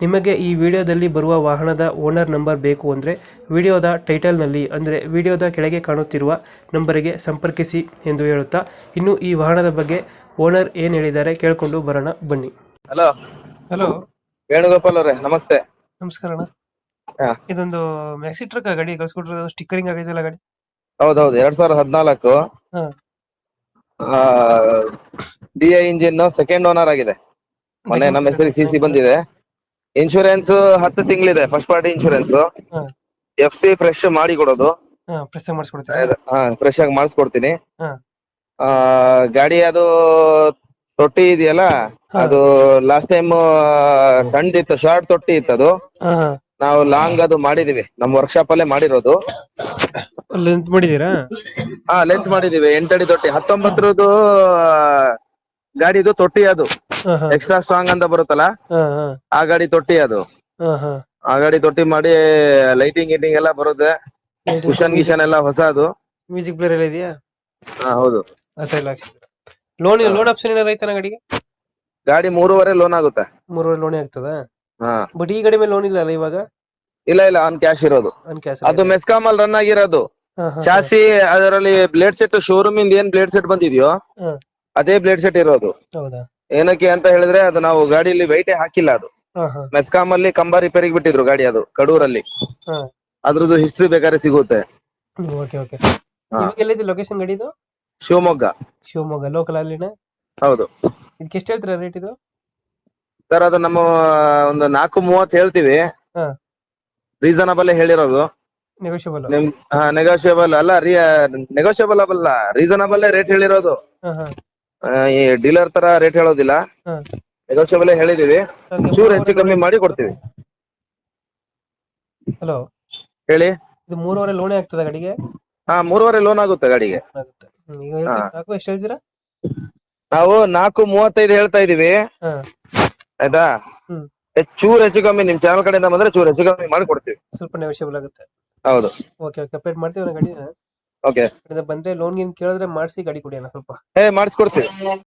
ನಿಮಗೆ ಈ ವಿಡಿಯೋದಲ್ಲಿ ಬರುವ ವಾಹನದ ಓನರ್ ನಂಬರ್ ಬೇಕು ಅಂದರೆ ವಿಡಿಯೋದ ಟೈಟಲ್ನಲ್ಲಿ ಅಂದರೆ ವಿಡಿಯೋದ ಕೆಳಗೆ ಕಾಣುತ್ತಿರುವ ನಂಬರಿಗೆ ಸಂಪರ್ಕಿಸಿ ಎಂದು ಹೇಳುತ್ತಾ ಇನ್ನು ಈ ವಾಹನದ ಬಗ್ಗೆ ಓನರ್ ಏನು ಹೇಳಿದ್ದಾರೆ ಕೇಳಿಕೊಂಡು ಬರೋಣ ಬನ್ನಿ. ಹಲೋ. ಹಲೋ. ವೇಣುಗೋಪಾಲ್ ಅವರೇ ನಮಸ್ತೆ. ನಮಸ್ಕಾರ ಅಣ್ಣ. ಹಾ. ಇದೊಂದು ಮ್ಯಾಕ್ಸಿ ಟ್ರಕ್ ಗಾಡಿ? ಕಳ್ಸಿಕೊಟ್ರೆ ಸ್ಟಿಕ್ಕರಿಂಗ್ ಆಗೈತಲ್ಲ ಗಾಡಿ? ಹೌದೌದು ಎರಡ್ ಸಾವಿರದ ಹದಿನಾಲ್ಕು. ಹಾ. D I engine second owner ಆಗಿದೆ. ಮೊನ್ನೆ ನಮ್ಮ ಹೆಸರಿಗೆ ಸಿ ಸಿ ಬಂದಿದೆ. ಇನ್ಶೂರೆನ್ಸ್ ಹತ್ತು ತಿಂಗಳಿದೆ ಫಸ್ಟ್ ಪಾರ್ಟಿ ಇನ್ಶೂರೆನ್ಸ್ ಹಾ. ಎಫ್ ಸಿ ಫ್ರೆಶ್ ಮಾಡಿ ಕೊಡೋದು. ಹಾ ಪ್ರೆಸ್ ಮಾಡಿಸ್ಕೊಡ್ತೀರಾ? ಹಾ ಫ್ರೆಶ್ ಆಗಿ ಮಾಡಿಸ್ಕೊಡ್ತೀನಿ. ಹಾ. ಆ, ಗಾಡಿ ಅದು ತೊಟ್ಟಿ ಇದೆಯಲ್ಲ ಅದು ಲಾಸ್ಟ್ ಟೈಮ್ ಸಣ್ಣದಿತ್ತು ಶಾರ್ಟ್ ತೊಟ್ಟಿ ಇತ್ತು ಅದು. ಹಾ ನಾವು ಲಾಂಗ್ ಅದು ಮಾಡಿದೀವಿ. ನಮ್ಮ ವರ್ಕ್ಶಾಪ್ ಅಲ್ಲೇ ಮಾಡಿರೋದು. ಲೆಂತ್ ಮಾಡಿದೀರಾ ಹಾ ಲೆಂತ್ ಮಾಡಿದೀವಿ. ಎಂಟಡಿ ತೊಟ್ಟಿ ಹತ್ತೊಂಬತ್ತರದು ಗಾಡಿದು ತೊಟ್ಟಿ ಅದು. ಎಕ್ಸ್ಟ್ರಾ ಸ್ಟ್ರಾಂಗ್ ಅಂತ ಬರುತ್ತಲ್ಲ? ಆ ಗಾಡಿ ತೊಟ್ಟಿ ಅದು. ಆ ಗಾಡಿ ತೊಟ್ಟಿ ಮಾಡಿ ಲೈಟಿಂಗ್ ಗಿಟಿಂಗ್ ಎಲ್ಲ ಬರುತ್ತೆ. ಕುಶನ್ ಗಿಶನ್ ಎಲ್ಲ ಹೊಸ ಅದು ಮ್ಯೂಸಿಕ್ ಪ್ಲೇಯರ್ ಎಲ್ಲ ಇದೆಯಾ? ಹಾ ಹೌದು. ಲೋನ್ ಲೋನ್ ಆಪ್ಷನ್ ಏನಾರ ಐತನ ಗಾಡಿಗೆ? ಗಾಡಿ ಮೂರುವರೆ ಲೋನ್ ಆಗುತ್ತೆ. ಮೂರುವರೆ ಲೋನ್ ಆಗ್ತದ? ಹಾ. ಬಟ್ ಈ ಗಾಡಿ ಮೇಲೆ ಲೋನ್ ಇಲ್ಲ ಅಲ್ಲ ಇವಾಗ? ಇಲ್ಲ ಇಲ್ಲ ಆನ್ ಕ್ಯಾಶ್ ಇರೋದು. ಅದು ಮೆಸ್ಕಾಮ್ ಅಲ್ಲಿ ರನ್ ಆಗಿರೋದು. ಚಾಸಿ ಅದರಲ್ಲಿ ಬ್ಲೇಡ್ ಸೆಟ್ ಶೋರೂಮ್ ಇಂದ ಏನ್ ಬ್ಲೇಡ್ ಸೆಟ್ ಬಂದಿದ್ಯೋ ಅದೇ ಬ್ಲೇಡ್ ಸೆಟ್ ಇರೋದು. ಹೌದಾ? ಏನಕ್ಕೆ ಅಂತ ಹೇಳಿದ್ರೆ ಅದು ನಾವು ಗಾಡಿಯಲ್ಲಿ ವೈಟೇ ಹಾಕಿಲ್ಲ ಅದು. ಹಾ ಹಾ. ಮೆಸ್ಕಾಮ್ ಅಲ್ಲಿ ಕಂಬ ರಿಪೇರಿಗೆ ಬಿಟ್ಟಿದ್ರು ಗಾಡಿ ಅದು ಕಡೂರಲ್ಲಿ. ಹಾ. ಅದ್ರದ್ದು ಹಿಸ್ಟ್ರಿ ಬೇಕಾದ್ರೆ ಸಿಗುತ್ತೆ. ಓಕೆ ಓಕೆ ಹಾ. ಇವಾಗ ಎಲ್ಲಿದೆ ಲೊಕೇಶನ್ ಗಾಡಿದು? ಶಿವಮೊಗ್ಗ. ಶಿವಮೊಗ್ಗ ಲೋಕಲ್ ಅಲ್ಲಿನ? ಹೌದು. ಇದಕ್ಕೆ ಎಷ್ಟು ಹೇಳ್ತೀರಾ ರೇಟ್ ಇದು? ಸರ್ ಅದು ನಮ್ಮ ಒಂದು ನಾಲ್ಕು ಮೂವತ್ತು ಹೇಳ್ತೀವಿ. ಹಾ. ರೀಸನಬಲ್ ಹೇಳಿರೋದು. ನೆಗೋಷಿಯಬಲ್ ನಿಮ್ ನೆಗೋಷಿಯಬಲ್ ಅಲ್ಲ ನೆಗೋಷಿಯಬಲ್ ಅಲ್ಲ ರೀಸನಬಲ್ ರೇಟ್ ಹೇಳಿರೋದು. ಹಾ ಹಾ. ಡೀಲರ್ ತರ ರೇಟ್ ಹೇಳೋದಿಲ್ಲ. ನೆಗೋಷಿಯಬಲ್ ಹೇಳಿದೀವಿ. ಚೂರು ಹೆಚ್ಚು ಕಮ್ಮಿ ಮಾಡಿ ಕೊಡ್ತೀವಿ. ಹಲೋ ಹೇಳಿ. ಇದು ಮೂರುವರೆ ಲೋನ್ ಆಗ್ತದ ಗಾಡಿಗೆ? ಹಾ ಮೂರುವರೆ ಲೋನ್ ಆಗುತ್ತೆ ಗಾಡಿಗೆ. ನಾಲ್ಕು ಎಷ್ಟು ಹೇಳ್ತೀರಾ? ನಾವು ನಾಲ್ಕು ಮೂವತ್ತೈದು ಹೇಳ್ತಾ ಇದೀವಿ. ಆಯ್ತಾ? ಚೂರ್ ಹೆಚ್ಚು ಕಮ್ಮಿ ನಿಮ್ ಚಾನಲ್ ಕಡೆಯಿಂದ ಬಂದ್ರೆ ಚೂರು ಹೆಚ್ಚು ಕಮ್ಮಿ ಮಾಡಿ ಕೊಡ್ತೀವಿ. ಸ್ವಲ್ಪ ನೆಗೋಷಿಯಬಲ್ ಆಗುತ್ತೆ. ಹೌದು. ಓಕೆ ಓಕೆ ಅಪ್ಡೇಟ್ ಮಾಡ್ತೀವಿ ಗಾಡಿನ. ಓಕೆ ಬಂದ್ರೆ ಲೋನ್ ಗೀನ್ ಕೇಳಿದ್ರೆ ಮಾಡಿಸಿ ಗಾಡಿ ಕೊಡಿ ಅಣ್ಣ ಸ್ವಲ್ಪ. ಏ ಮಾಡಿಸ್ಕೊಡ್ತೀವಿ